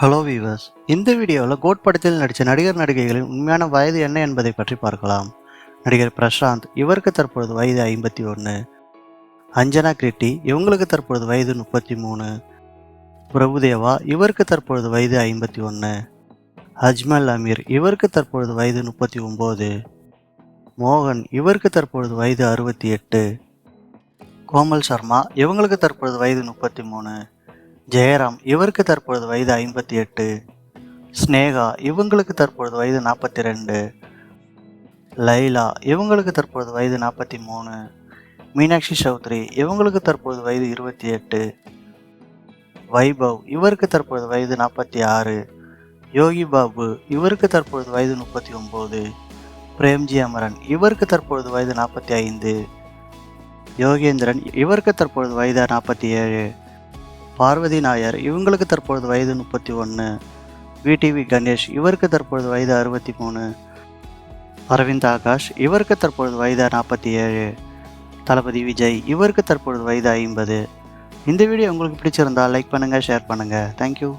Hello viewers இந்த வீடியோவில் code படத்தில் நடித்த நடிகர் நடிகைகளின் உண்மையான வயது என்ன என்பதை பற்றி பார்க்கலாம். நடிகர் பிரசாந்த் இவருக்கு தற்பொழுது வயது ஐம்பத்தி ஒன்று. அஞ்சனா கிரிட்டி இவங்களுக்கு தற்பொழுது வயது முப்பத்தி மூணு. பிரபுதேவா இவருக்கு தற்பொழுது வயது ஐம்பத்தி ஒன்று. அஜ்மல் அமீர் இவருக்கு தற்பொழுது வயது முப்பத்தி ஒம்பது. மோகன் இவருக்கு தற்பொழுது வயது அறுபத்தி எட்டு. கோமல் சர்மா இவங்களுக்கு தற்பொழுது வயது முப்பத்தி மூணு. ஜெயராம் இவருக்கு தற்பொழுது வயது ஐம்பத்தி எட்டு. ஸ்னேகா இவங்களுக்கு தற்பொழுது வயது நாற்பத்தி ரெண்டு. லைலா இவங்களுக்கு தற்பொழுது வயது நாற்பத்தி மூணு. மீனாட்சி சௌத்ரி இவங்களுக்கு தற்பொழுது வயது இருபத்தி எட்டு. வைபவ் இவருக்கு தற்பொழுது வயது நாற்பத்தி ஆறு. யோகி பாபு இவருக்கு தற்பொழுது வயது முப்பத்தி ஒம்பது. பிரேம்ஜி அமரன் இவருக்கு தற்பொழுது வயது நாற்பத்தி ஐந்து. யோகேந்திரன் இவருக்கு தற்பொழுது வயது நாற்பத்தி ஏழு. பார்வதி நாயர் இவங்களுக்கு தற்பொழுது வயது முப்பத்தி ஒன்று விடிவி கணேஷ் இவருக்கு தற்பொழுது வயது அறுபத்தி மூணு. அரவிந்த் ஆகாஷ் இவருக்கு தற்பொழுது வயது நாற்பத்தி ஏழு. தளபதி விஜய் இவருக்கு தற்பொழுது வயது ஐம்பது. இந்த வீடியோ உங்களுக்கு பிடிச்சிருந்தா லைக் பண்ணுங்கள் ஷேர் பண்ணுங்கள் தேங்க்யூ